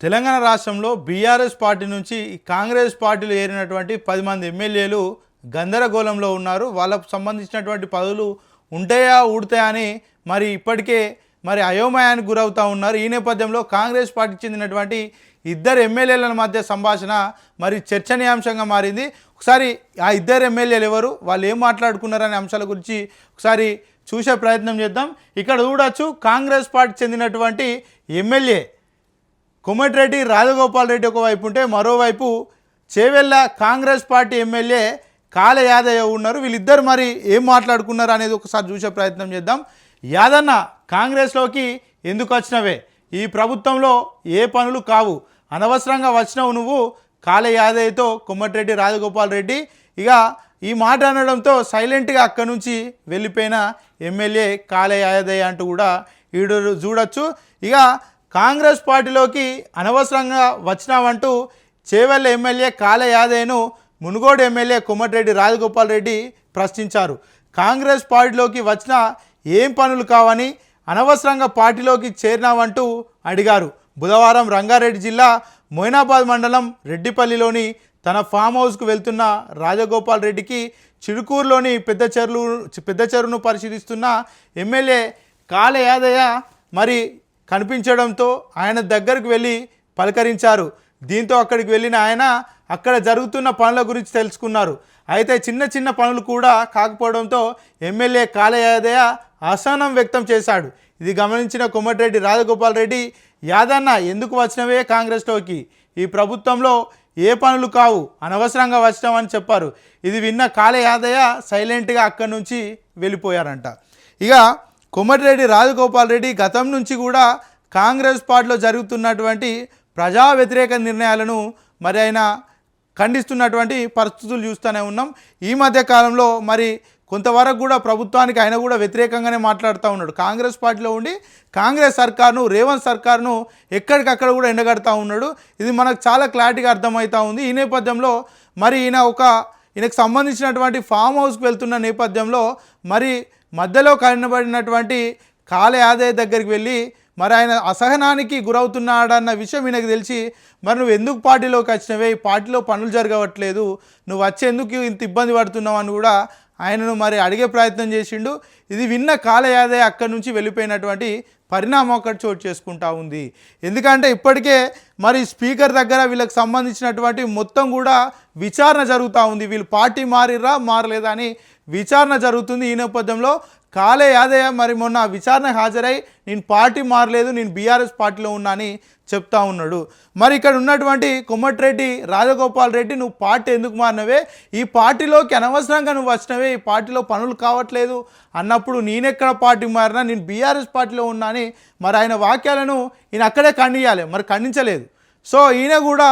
తెలంగాణ రాష్ట్రంలో BRS party నుంచి కాంగ్రెస్ పార్టీలో ఏరినటువంటి పది మంది ఎమ్మెల్యేలు గందరగోళంలో ఉన్నారు. వాళ్ళకు సంబంధించినటువంటి పదవులు ఉంటాయా ఊడతాయా అని మరి ఇప్పటికే మరి అయోమయానికి గురవుతూ ఉన్నారు. ఈ నేపథ్యంలో కాంగ్రెస్ పార్టీకి చెందినటువంటి ఇద్దరు ఎమ్మెల్యేల మధ్య సంభాషణ మరి చర్చనీయాంశంగా మారింది. ఒకసారి ఆ ఇద్దరు ఎమ్మెల్యేలు ఎవరు వాళ్ళు ఏం మాట్లాడుకున్నారనే అంశాల గురించి ఒకసారి చూసే ప్రయత్నం చేద్దాం. ఇక్కడ చూడొచ్చు కాంగ్రెస్ పార్టీకి చెందినటువంటి ఎమ్మెల్యే కుమటిరెడ్డి రాజగోపాల్ రెడ్డి ఒకవైపు ఉంటే మరోవైపు చేవెళ్ళ కాంగ్రెస్ పార్టీ ఎమ్మెల్యే కాల యాదయ్య ఉన్నారు. వీళ్ళిద్దరు మరి ఏం మాట్లాడుకున్నారు అనేది ఒకసారి చూసే ప్రయత్నం చేద్దాం. యాదన్న కాంగ్రెస్లోకి ఎందుకు వచ్చినవే? ఈ ప్రభుత్వంలో ఏ పనులు కావు. అనవసరంగా వచ్చినావు నువ్వు కాల యాదయ్యతో కొమ్మటిరెడ్డి రాజగోపాల్ రెడ్డి. ఇక ఈ మాట అనడంతో సైలెంట్గా అక్కడి నుంచి వెళ్ళిపోయిన ఎమ్మెల్యే కాల యాదయ్య అంటూ కూడా ఈడు చూడొచ్చు. ఇక కాంగ్రెస్ పార్టీలోకి అనవసరంగా వచ్చినావంటూ చేవెళ్ళ ఎమ్మెల్యే కాళ మునుగోడు ఎమ్మెల్యే కొమ్మటిరెడ్డి రాజగోపాల్ రెడ్డి ప్రశ్నించారు. కాంగ్రెస్ పార్టీలోకి వచ్చిన ఏం పనులు కావని అనవసరంగా పార్టీలోకి చేరినావంటూ అడిగారు. బుధవారం రంగారెడ్డి జిల్లా మొయినాబాద్ మండలం రెడ్డిపల్లిలోని తన ఫామ్ హౌస్కు వెళ్తున్న రాజగోపాల్ రెడ్డికి చిరుకూరులోని పెద్ద చెరువు పెద్ద చెరువును పరిశీలిస్తున్న ఎమ్మెల్యే కాల యాదయ్య మరి కనిపించడంతో ఆయన దగ్గరకు వెళ్ళి పలకరించారు. దీంతో అక్కడికి వెళ్ళిన ఆయన అక్కడ జరుగుతున్న పనుల గురించి తెలుసుకున్నారు. అయితే చిన్న చిన్న పనులు కూడా కాకపోవడంతో ఎమ్మెల్యే కాలయాదయ అసహనం వ్యక్తం చేశాడు. ఇది గమనించిన కొమ్మటిరెడ్డి రాజగోపాల్ రెడ్డి యాదన్న ఎందుకు వచ్చినవే కాంగ్రెస్లోకి? ఈ ప్రభుత్వంలో ఏ పనులు కావు అనవసరంగా వచ్చినామని చెప్పారు. ఇది విన్న కాలయాదయ సైలెంట్గా అక్కడి నుంచి వెళ్ళిపోయారంట. ఇక కొమ్మటిరెడ్డి రాజగోపాల్ రెడ్డి గతం నుంచి కూడా కాంగ్రెస్ పార్టీలో జరుగుతున్నటువంటి ప్రజా వ్యతిరేక నిర్ణయాలను మరి ఆయన ఖండిస్తున్నటువంటి పరిస్థితులు చూస్తూనే ఉన్నాం. ఈ మధ్య కాలంలో మరి కొంతవరకు కూడా ప్రభుత్వానికి ఆయన కూడా వ్యతిరేకంగానే మాట్లాడుతూ ఉన్నాడు. కాంగ్రెస్ పార్టీలో ఉండి కాంగ్రెస్ సర్కార్ను రేవంత్ సర్కార్ను ఎక్కడికక్కడ కూడా ఎండగడతా ఉన్నాడు. ఇది మనకు చాలా క్లారిటీగా అర్థమవుతూ ఉంది. ఈ నేపథ్యంలో మరి ఈయన ఒక ఈయనకు సంబంధించినటువంటి ఫామ్ హౌస్కి వెళ్తున్న నేపథ్యంలో మరి మధ్యలో కనబడినటువంటి కాళ దగ్గరికి వెళ్ళి మరి ఆయన అసహనానికి గురవుతున్నాడన్న విషయం ఈయనకు తెలిసి మరి నువ్వు ఎందుకు పార్టీలోకి వచ్చినవే? ఈ పార్టీలో పనులు జరగవట్లేదు. నువ్వు వచ్చేందుకు ఇంత ఇబ్బంది పడుతున్నావు అని కూడా ఆయనను మరి అడిగే ప్రయత్నం చేసిండు. ఇది విన్న కాల అక్కడి నుంచి వెళ్ళిపోయినటువంటి పరిణామం ఒకటి చోటు చేసుకుంటా ఉంది. ఎందుకంటే ఇప్పటికే మరి స్పీకర్ దగ్గర వీళ్ళకి సంబంధించినటువంటి మొత్తం కూడా విచారణ జరుగుతూ ఉంది. వీళ్ళు పార్టీ మారిరా మారలేదా అని విచారణ జరుగుతుంది ఈ నేపథ్యంలో. కాలే యాదయ్య మరి మొన్న విచారణ హాజరై నేను పార్టీ మారలేదు నేను బీఆర్ఎస్ పార్టీలో ఉన్నా అని చెప్తా ఉన్నాడు. మరి ఇక్కడ ఉన్నటువంటి కొమ్మటిరెడ్డి రాజగోపాల్ రెడ్డి నువ్వు పార్టీ ఎందుకు మారినవే? ఈ పార్టీలోకి అనవసరంగా నువ్వు వచ్చినవే ఈ పార్టీలో పనులు కావట్లేదు అన్నప్పుడు నేనెక్కడ పార్టీ మారినా నేను బీఆర్ఎస్ పార్టీలో ఉన్నా అని మరి ఆయన వాక్యాలను ఈయన అక్కడే ఖండియాలి మరి ఖండించలేదు. సో ఈయన కూడా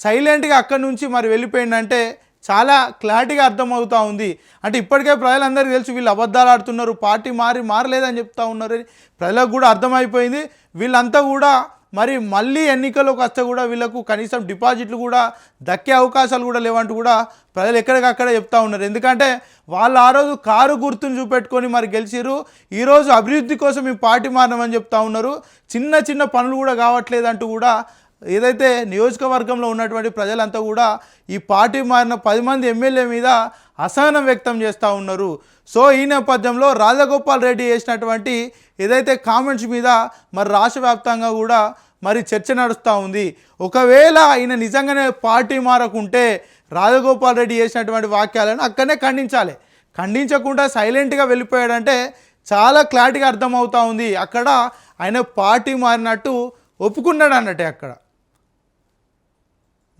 సైలెంట్గా అక్కడి నుంచి మరి వెళ్ళిపోయిందంటే చాలా క్లారిటీగా అర్థమవుతూ ఉంది. అంటే ఇప్పటికే ప్రజలందరికీ తెలుసు వీళ్ళు అబద్ధాలు ఆడుతున్నారు పార్టీ మారి మారలేదని చెప్తా ఉన్నారు. అని ప్రజలకు కూడా అర్థమైపోయింది. వీళ్ళంతా కూడా మరి మళ్ళీ ఎన్నికల్లోకి వస్తే కూడా వీళ్ళకు కనీసం డిపాజిట్లు కూడా దక్కే అవకాశాలు కూడా లేవంటూ కూడా ప్రజలు ఎక్కడికక్కడ చెప్తా ఉన్నారు. ఎందుకంటే వాళ్ళు ఆ రోజు కారు గుర్తును చూపెట్టుకొని మరి గెలిచిరు ఈరోజు అభివృద్ధి కోసం మేము పార్టీ మారినామని చెప్తా ఉన్నారు. చిన్న చిన్న పనులు కూడా కావట్లేదంటూ కూడా ఏదైతే నియోజకవర్గంలో ఉన్నటువంటి ప్రజలంతా కూడా ఈ పార్టీ మారిన పది మంది ఎమ్మెల్యే మీద అసహనం వ్యక్తం చేస్తూ ఉన్నారు. సో ఈ నేపథ్యంలో రాజగోపాల్ రెడ్డి చేసినటువంటి ఏదైతే కామెంట్స్ మీద మరి రాష్ట్ర వ్యాప్తంగా కూడా మరి చర్చ నడుస్తూ ఉంది. ఒకవేళ ఆయన నిజంగానే పార్టీ మారకుంటే రాజగోపాల్ రెడ్డి చేసినటువంటి వాక్యాలను అక్కడనే ఖండించాలి. ఖండించకుండా సైలెంట్గా వెళ్ళిపోయాడంటే చాలా క్లారిటీగా అర్థమవుతూ ఉంది. అక్కడ ఆయన పార్టీ మారినట్టు ఒప్పుకున్నాడు అన్నట్టే అక్కడ.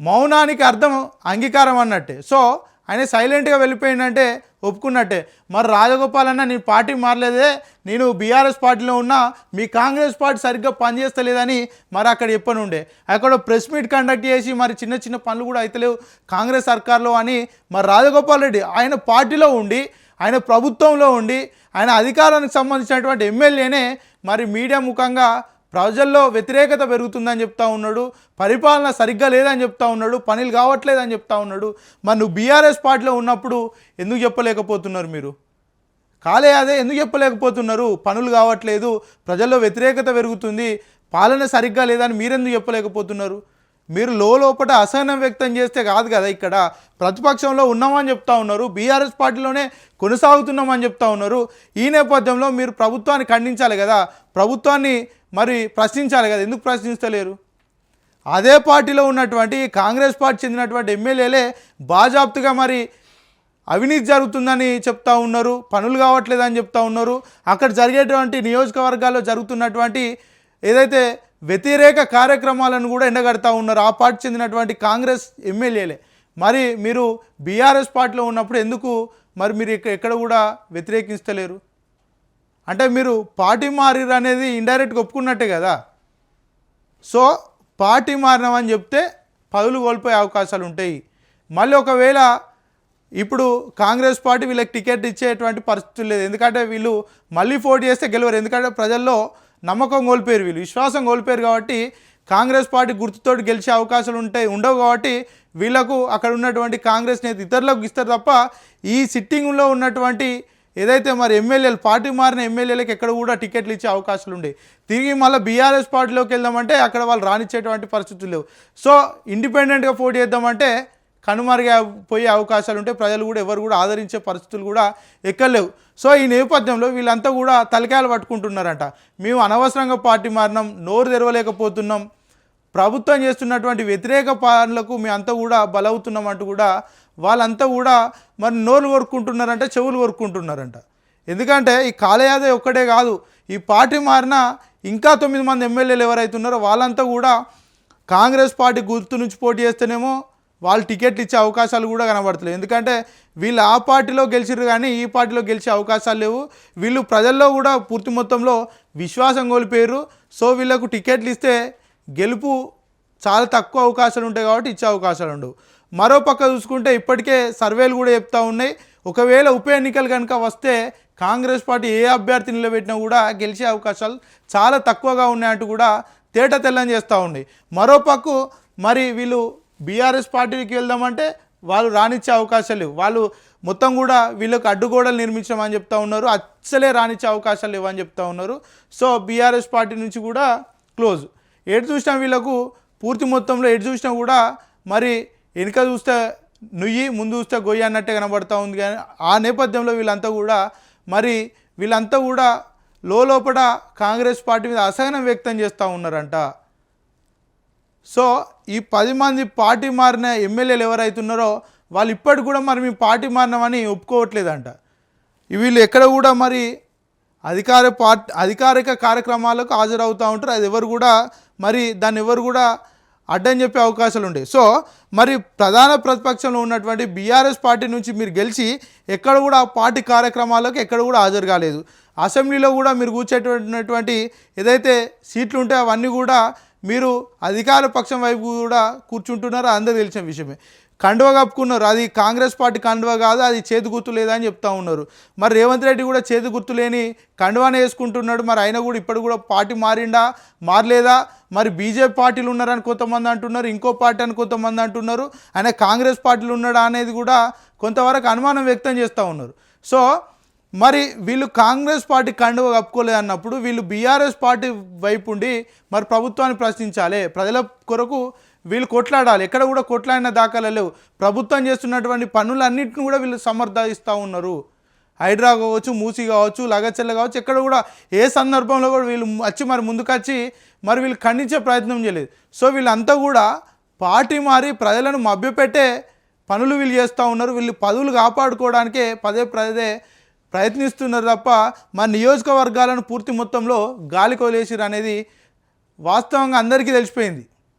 మౌనానికి అర్థం అంగీకారం అన్నట్టే. సో ఆయన సైలెంట్గా వెళ్ళిపోయిందంటే ఒప్పుకున్నట్టే. మరి రాజగోపాల్ అన్న నేను పార్టీ మారలేదే నేను బీఆర్ఎస్ పార్టీలో ఉన్నా మీ కాంగ్రెస్ పార్టీ సరిగ్గా పనిచేస్తలేదని మరి అక్కడ చెప్పనుండే. అక్కడ ప్రెస్ మీట్ కండక్ట్ చేసి మరి చిన్న చిన్న పనులు కూడా అయితలేవు కాంగ్రెస్ సర్కార్లో అని మరి రాజగోపాల్ రెడ్డి ఆయన పార్టీలో ఉండి ఆయన ప్రభుత్వంలో ఉండి ఆయన అధికారానికి సంబంధించినటువంటి ఎమ్మెల్యేనే మరి మీడియా ముఖంగా ప్రజల్లో వ్యతిరేకత పెరుగుతుందని చెప్తా ఉన్నాడు పరిపాలన సరిగ్గా లేదని చెప్తా ఉన్నాడు పనులు కావట్లేదని చెప్తా ఉన్నాడు. మరి నువ్వు బీఆర్ఎస్ పార్టీలో ఉన్నప్పుడు ఎందుకు చెప్పలేకపోతున్నారు మీరు? కాలే అదే ఎందుకు చెప్పలేకపోతున్నారు? పనులు కావట్లేదు ప్రజల్లో వ్యతిరేకత పెరుగుతుంది పాలన సరిగ్గా లేదని మీరెందుకు చెప్పలేకపోతున్నారు? మీరు లోపల అసహనం వ్యక్తం చేస్తే కాదు కదా ఇక్కడ. ప్రతిపక్షంలో ఉన్నామని చెప్తా ఉన్నారు బీఆర్ఎస్ పార్టీలోనే కొనసాగుతున్నామని చెప్తా ఉన్నారు. ఈ నేపథ్యంలో మీరు ప్రభుత్వాన్ని ఖండించాలి కదా. ప్రభుత్వాన్ని మరి ప్రశ్నించాలి కదా ఎందుకు ప్రశ్నిస్తలేరు? అదే పార్టీలో ఉన్నటువంటి కాంగ్రెస్ పార్టీ చెందినటువంటి ఎమ్మెల్యేలే బాజాప్తుగా మరి అవినీతి జరుగుతుందని చెప్తా ఉన్నారు పనులు కావట్లేదని చెప్తా ఉన్నారు. అక్కడ జరిగేటువంటి నియోజకవర్గాల్లో జరుగుతున్నటువంటి ఏదైతే వ్యతిరేక కార్యక్రమాలను కూడా ఎండగడతా ఉన్నారు ఆ పార్టీ చెందినటువంటి కాంగ్రెస్ ఎమ్మెల్యేలే. మరి మీరు బీఆర్ఎస్ పార్టీలో ఉన్నప్పుడు ఎందుకు మరి మీరు ఎక్కడ కూడా వ్యతిరేకిస్తలేరు అంటే మీరు పార్టీ మారిరు అనేది ఇండైరెక్ట్గా ఒప్పుకున్నట్టే కదా. సో పార్టీ మారినామని చెప్తే పదులు కోల్పోయే అవకాశాలు ఉంటాయి. మళ్ళీ ఒకవేళ ఇప్పుడు కాంగ్రెస్ పార్టీ వీళ్ళకి టికెట్ ఇచ్చేటువంటి పరిస్థితులు లేదు. ఎందుకంటే వీళ్ళు మళ్ళీ పోటీ చేస్తే గెలవరు. ఎందుకంటే ప్రజల్లో నమ్మకం కోల్పోయారు వీళ్ళు విశ్వాసం కోల్పోయారు కాబట్టి కాంగ్రెస్ పార్టీ గుర్తుతోటి గెలిచే అవకాశాలు ఉంటాయి ఉండవు కాబట్టి వీళ్ళకు అక్కడ ఉన్నటువంటి కాంగ్రెస్ నేత ఇతరులకు ఇస్తారు తప్ప ఈ సిట్టింగ్లో ఉన్నటువంటి ఏదైతే మరి ఎమ్మెల్యేలు పార్టీ మారిన ఎమ్మెల్యేలకు ఎక్కడ కూడా టికెట్లు ఇచ్చే అవకాశాలు ఉండే. తిరిగి మళ్ళీ బీఆర్ఎస్ పార్టీలోకి వెళ్దామంటే అక్కడ వాళ్ళు రానిచ్చేటువంటి పరిస్థితులు లేవు. సో ఇండిపెండెంట్గా పోటీ చేద్దామంటే కనుమరుగా పోయే అవకాశాలు ఉంటే ప్రజలు కూడా ఎవరు కూడా ఆదరించే పరిస్థితులు కూడా ఎక్కలేవు సో ఈ నేపథ్యంలో వీళ్ళంతా కూడా తలకాయలు పట్టుకుంటున్నారంట. మేము అనవసరంగా పార్టీ మారినాం నోరు తెరవలేకపోతున్నాం ప్రభుత్వం చేస్తున్నటువంటి వ్యతిరేక పాలనలకు మేమంతా కూడా బలవుతున్నాం అంటూ కూడా వాళ్ళంతా కూడా మరి నోరు కొరుక్కుంటున్నారంట చెవులు కొరుక్కుంటున్నారంట. ఎందుకంటే ఈ కాలయాదవ్ ఒక్కడే కాదు ఈ పార్టీ మారిన ఇంకా తొమ్మిది మంది ఎమ్మెల్యేలు ఎవరైతే ఉన్నారో వాళ్ళంతా కూడా కాంగ్రెస్ పార్టీ గుర్తు నుంచి పోటీ చేస్తేనేమో వాళ్ళు టికెట్లు ఇచ్చే అవకాశాలు కూడా కనబడతలేవు. ఎందుకంటే వీళ్ళు ఆ పార్టీలో గెలిచిర్రు కానీ ఈ పార్టీలో గెలిచే అవకాశాలు లేవు. వీళ్ళు ప్రజల్లో కూడా పూర్తి మొత్తంలో విశ్వాసం కోల్పోయారు సో వీళ్ళకు టికెట్లు ఇస్తే గెలుపు చాలా తక్కువ అవకాశాలు ఉంటాయి కాబట్టి ఇచ్చే అవకాశాలు ఉండవు. మరో పక్క చూసుకుంటే ఇప్పటికే సర్వేలు కూడా చెప్తా ఉన్నాయి. ఒకవేళ ఉప ఎన్నికలు కనుక వస్తే కాంగ్రెస్ పార్టీ ఏ అభ్యర్థి నిలబెట్టినా కూడా గెలిచే అవకాశాలు చాలా తక్కువగా ఉన్నాయంటూ కూడా తేట తెల్లని చేస్తూ ఉన్నాయి మరోపక్కు మరి వీళ్ళు బీఆర్ఎస్ పార్టీకి వెళ్దామంటే వాళ్ళు రానిచ్చే అవకాశాలు లేవు. వాళ్ళు మొత్తం కూడా వీళ్ళకి అడ్డుగోడలు నిర్మించమని చెప్తా ఉన్నారు. అచ్చలే రానిచ్చే అవకాశాలు ఇవ్వని చెప్తూ చెప్తా ఉన్నారు. సో బీఆర్ఎస్ పార్టీ నుంచి కూడా క్లోజ్. ఎటు చూసినా వీళ్ళకు పూర్తి మొత్తంలో ఎటు చూసినా కూడా మరి వెనుక చూస్తే నుయ్యి ముందు చూస్తే గొయ్యి అన్నట్టే కనబడతా ఉంది. కానీ ఆ నేపథ్యంలో వీళ్ళంతా కూడా మరి వీళ్ళంతా కూడా లోపల కాంగ్రెస్ పార్టీ మీద అసహనం వ్యక్తం చేస్తూ ఉన్నారంట. సో ఈ పది మంది పార్టీ మారిన ఎమ్మెల్యేలు ఎవరైతే ఉన్నారో వాళ్ళు ఇప్పటికి కూడా మరి మేము పార్టీ మారినామని ఒప్పుకోవట్లేదంట. వీళ్ళు ఎక్కడ కూడా మరి అధికార పార్టీ అధికారిక కార్యక్రమాలకు హాజరవుతూ ఉంటారు. అది ఎవరు కూడా మరి దాన్ని ఎవరు కూడా అడ్డని చెప్పే అవకాశాలు ఉండే. సో మరి ప్రధాన ప్రతిపక్షంలో ఉన్నటువంటి బీఆర్ఎస్ పార్టీ నుంచి మీరు గెలిచి ఎక్కడ కూడా ఆ పార్టీ కార్యక్రమాలకు ఎక్కడ కూడా హాజరు కాలేదు. అసెంబ్లీలో కూడా మీరు కూర్చేటటువంటి ఏదైతే సీట్లు ఉంటే అవన్నీ కూడా మీరు అధికార పక్షం వైపు కూడా కూర్చుంటున్నారో. అందరూ తెలిసిన విషయమే. కండువ కప్పుకున్నారు. అది కాంగ్రెస్ పార్టీ కండువ కాదు అది చేతి గుర్తు లేదని చెప్తా ఉన్నారు. మరి రేవంత్ రెడ్డి కూడా చేతి గుర్తు లేని కండువానే వేసుకుంటున్నాడు. మరి ఆయన కూడా ఇప్పుడు కూడా పార్టీ మారిండా? మారలేదా? మరి బీజేపీ పార్టీలు ఉన్నారని కొంతమంది అంటున్నారు ఇంకో పార్టీ అని కొంతమంది అంటున్నారు. ఆయన కాంగ్రెస్ పార్టీలు ఉన్నాడా అనేది కూడా కొంతవరకు అనుమానం వ్యక్తం చేస్తూ ఉన్నారు. సో మరి వీళ్ళు కాంగ్రెస్ పార్టీ కండువ కప్పుకోలేదు అన్నప్పుడు వీళ్ళు బీఆర్ఎస్ పార్టీ వైపు ఉండి మరి ప్రభుత్వాన్ని ప్రశ్నించాలి. ప్రజల కొరకు వీళ్ళు కొట్లాడాలి. ఎక్కడ కూడా కొట్లాడిన దాఖలా లేవు. ప్రభుత్వం చేస్తున్నటువంటి పనులన్నింటిని కూడా వీళ్ళు సమర్థిస్తూ ఉన్నారు. హైడ్రా కావచ్చు మూసి కావచ్చు లగచెల్ల కావచ్చు ఎక్కడ కూడా ఏ సందర్భంలో కూడా వీళ్ళు వచ్చి మరి ముందుకొచ్చి మరి వీళ్ళు ఖండించే ప్రయత్నం చేయలేదు. సో వీళ్ళంతా కూడా పార్టీ మారి ప్రజలను మభ్యపెట్టే పనులు వీళ్ళు చేస్తూ ఉన్నారు. వీళ్ళు పదవులు కాపాడుకోవడానికే పదే పదే ప్రయత్నిస్తున్నారు తప్ప మా నియోజకవర్గాలను పూర్తి మొత్తంలో గాలి కొలేసిరు అనేది వాస్తవంగా అందరికీ తెలిసిపోయింది.